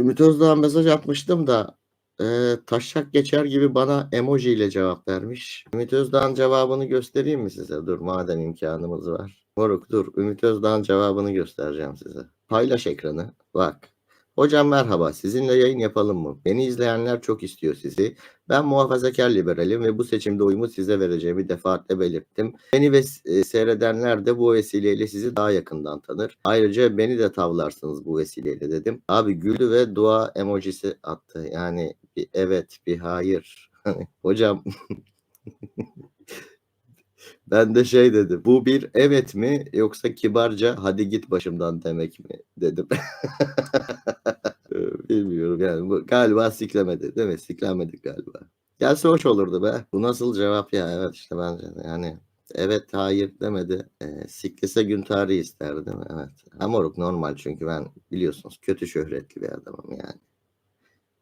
Ümit Özdağ'a mesaj atmıştım da e, taşak geçer gibi bana emoji ile cevap vermiş. Ümit Özdağ'ın cevabını göstereyim mi size? Dur madem imkanımız var. Moruk dur. Ümit Özdağ'ın cevabını göstereceğim size. Paylaş ekranı. Bak. Hocam merhaba. Sizinle yayın yapalım mı? Beni izleyenler çok istiyor sizi. Ben muhafazakar liberalim ve bu seçimde oyumu size vereceğimi defaatle belirttim. Beni ve e, seyredenler de bu vesileyle sizi daha yakından tanır. Ayrıca beni de tavlarsınız bu vesileyle dedim. Abi güldü ve dua emojisi attı. Yani bir evet bir hayır. Hocam ben de şey dedi. Bu bir evet mi yoksa kibarca hadi git başımdan demek mi dedim. Bu galiba siklemedi değil mi? Siklemedik galiba. Gelse hoş olurdu be. Bu nasıl cevap ya? Evet işte bence yani evet hayır demedi. E, siklese gün tarihi isterdi değil mi? Evet. Amoruk normal çünkü ben biliyorsunuz kötü şöhretli bir adamım yani.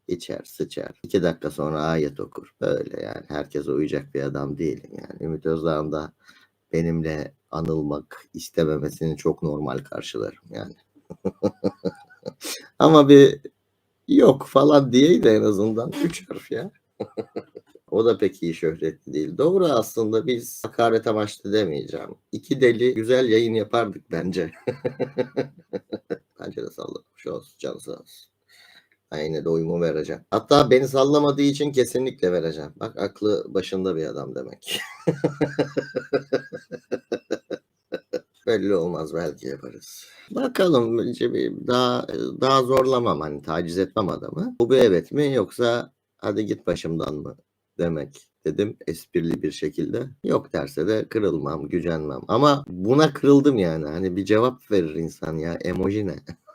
İçer sıçar. İki dakika sonra ayet okur. Böyle yani. Herkese uyacak bir adam değilim yani. Ümit Özdağ'ın da benimle anılmak istememesini çok normal karşılarım yani. Ama bir yok falan diyeydi en azından. Üç harf ya. o da pek iyi şöhretli değil. Doğru aslında biz hakaret amaçlı demeyeceğim. İki deli güzel yayın yapardık bence. bence de sallamış olsun. Canı sağ olsun. Ben yine de oyumu vereceğim. Hatta beni sallamadığı için kesinlikle vereceğim. Bak aklı başında bir adam demek. Belli olmaz belki yaparız. Bakalım bir daha daha zorlamam hani taciz etmem adamı. Bu bir evet mi yoksa hadi git başımdan mı demek dedim esprili bir şekilde. Yok derse de kırılmam, gücenmem. Ama buna kırıldım yani. Hani bir cevap verir insan ya emoji ne?